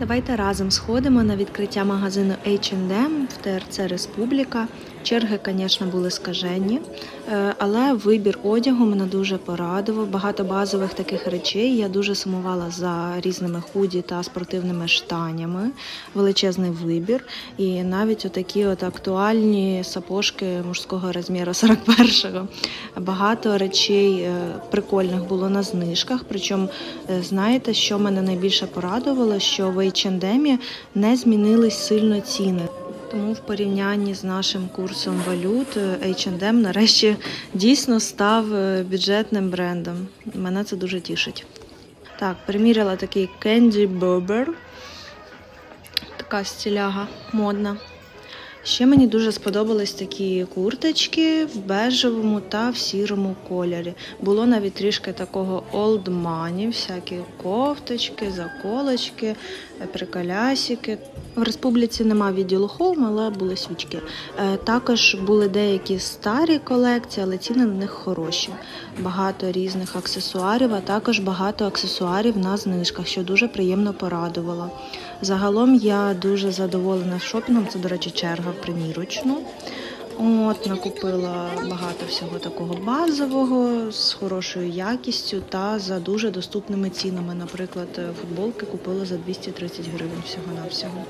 Давайте разом сходимо на відкриття магазину H&M в ТРЦ Республіка. Черги, звісно, були скажені, е, але вибір одягу мене дуже порадував. Багато базових таких речей. Я дуже сумувала за різними худі та спортивними штанями. Величезний вибір. І навіть отакі от актуальні сапожки мужського розміру 41-го. Багато речей е, прикольних було на знижках. Причому, е, знаєте, що мене найбільше порадувало, що в H&M не змінились сильно ціни. Тому в порівнянні з нашим курсом валют H&M нарешті дійсно став е, бюджетним брендом. Мене це дуже тішить. Так, приміряла такий Candy Bobber. Така стиляга модна. Ще мені дуже сподобались такі курточки в бежевому та в сірому кольорі. Було навіть трішки такого money, всякі кофточки, заколочки, приколясики. В республіці нема відділу хоум, але були свічки. Е, Також були деякі старі колекції, але ціни на них хороші. Багато різних аксесуарів, а також багато аксесуарів на знижках, що дуже приємно порадувало. Загалом я дуже задоволена шопінгом. Це, до речі, черга в примірочну. От, накупила багато всього такого базового з хорошою якістю та за дуже доступними цінами. Наприклад, футболки купила за 230 гривень всього-навсього.